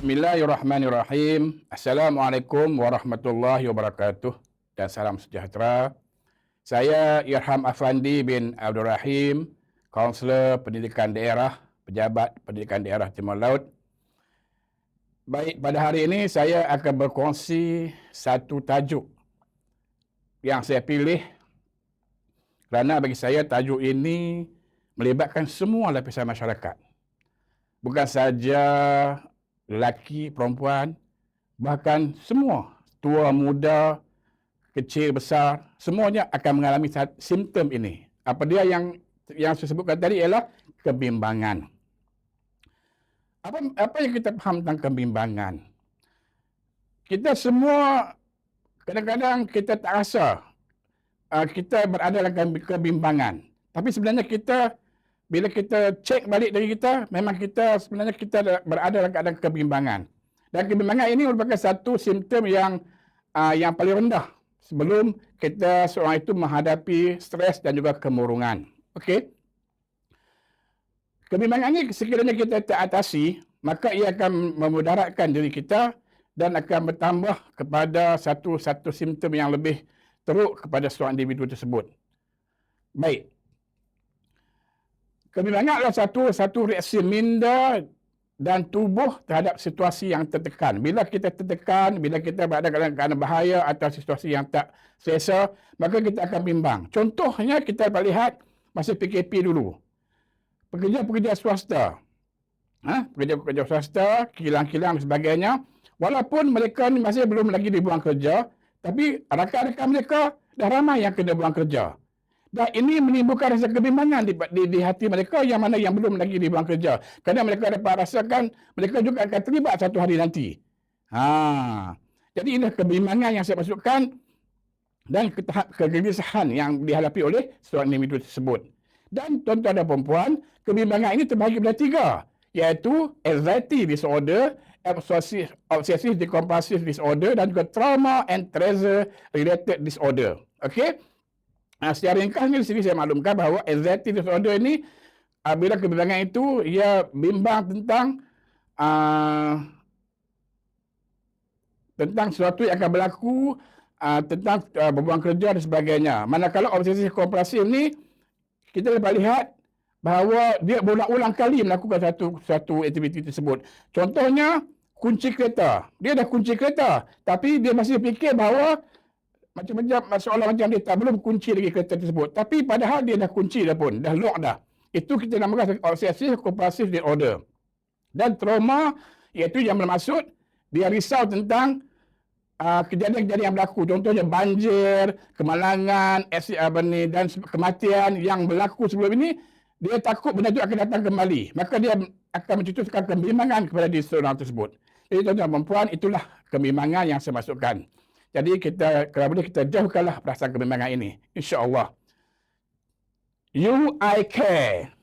Bismillahirrahmanirrahim. Assalamualaikum warahmatullahi wabarakatuh dan salam sejahtera. Saya Irham Afandi bin Abdul Rahim, Kaunselor Pendidikan Daerah, Pejabat Pendidikan Daerah Timur Laut. Baik, pada hari ini saya akan berkongsi satu tajuk yang saya pilih kerana bagi saya tajuk ini melibatkan semua lapisan masyarakat. Bukan saja lelaki, perempuan, bahkan semua, tua, muda, kecil, besar, semuanya akan mengalami simptom ini. Apa dia yang yang saya sebutkan tadi ialah kebimbangan. Apa apa yang kita faham tentang kebimbangan? Kita semua kadang-kadang kita tak rasa uh, kita berada dalam kebimbangan. Tapi sebenarnya kita bila kita cek balik dari kita, memang kita sebenarnya kita berada dalam keadaan kebimbangan. Dan kebimbangan ini merupakan satu simptom yang uh, yang paling rendah sebelum kita seorang itu menghadapi stres dan juga kemurungan. Okey. Kebimbangan ini sekiranya kita teratasi, maka ia akan memudaratkan diri kita dan akan bertambah kepada satu-satu simptom yang lebih teruk kepada seorang individu tersebut. Baik, Kebimbangan adalah satu satu reaksi minda dan tubuh terhadap situasi yang tertekan. Bila kita tertekan, bila kita berada dalam keadaan bahaya atau situasi yang tak selesa, maka kita akan bimbang. Contohnya kita lihat masa PKP dulu. Pekerja-pekerja swasta, ha? pekerja-pekerja swasta, kilang-kilang dan sebagainya, walaupun mereka masih belum lagi dibuang kerja, tapi rakan-rakan mereka dah ramai yang kena buang kerja. Dan ini menimbulkan rasa kebimbangan di, di, di hati mereka yang mana yang belum lagi dibuang kerja. Kerana mereka dapat rasakan mereka juga akan terlibat satu hari nanti. Ha. Jadi ini kebimbangan yang saya masukkan dan tahap kegelisahan yang dihadapi oleh seorang individu tersebut. Dan tuan-tuan dan perempuan, kebimbangan ini terbagi pada tiga. Iaitu anxiety disorder, obsessive, obsessive compulsive disorder dan juga trauma and treasure related disorder. Okay? Uh, secara ringkas ni di sini saya maklumkan bahawa anxiety disorder ini uh, bila kebimbangan itu ia bimbang tentang uh, tentang sesuatu yang akan berlaku uh, tentang uh, berbuang kerja dan sebagainya. Manakala obsesi kompulsif ni kita dapat lihat bahawa dia berulang-ulang kali melakukan satu satu aktiviti tersebut. Contohnya kunci kereta. Dia dah kunci kereta tapi dia masih fikir bahawa macam-macam masalah macam dia tak belum kunci lagi kereta tersebut. Tapi padahal dia dah kunci dah pun, dah lock dah. Itu kita namakan obsessive compulsive disorder. Dan trauma iaitu yang bermaksud dia risau tentang uh, kejadian-kejadian yang berlaku. Contohnya banjir, kemalangan, apa ni dan kematian yang berlaku sebelum ini dia takut benda itu akan datang kembali. Maka dia akan mencetuskan kebimbangan kepada diri seorang tersebut. Jadi tuan-tuan perempuan itulah kebimbangan yang saya masukkan. Jadi kita kalau boleh kita jauhkanlah perasaan kebimbangan ini. Insya-Allah. You I care.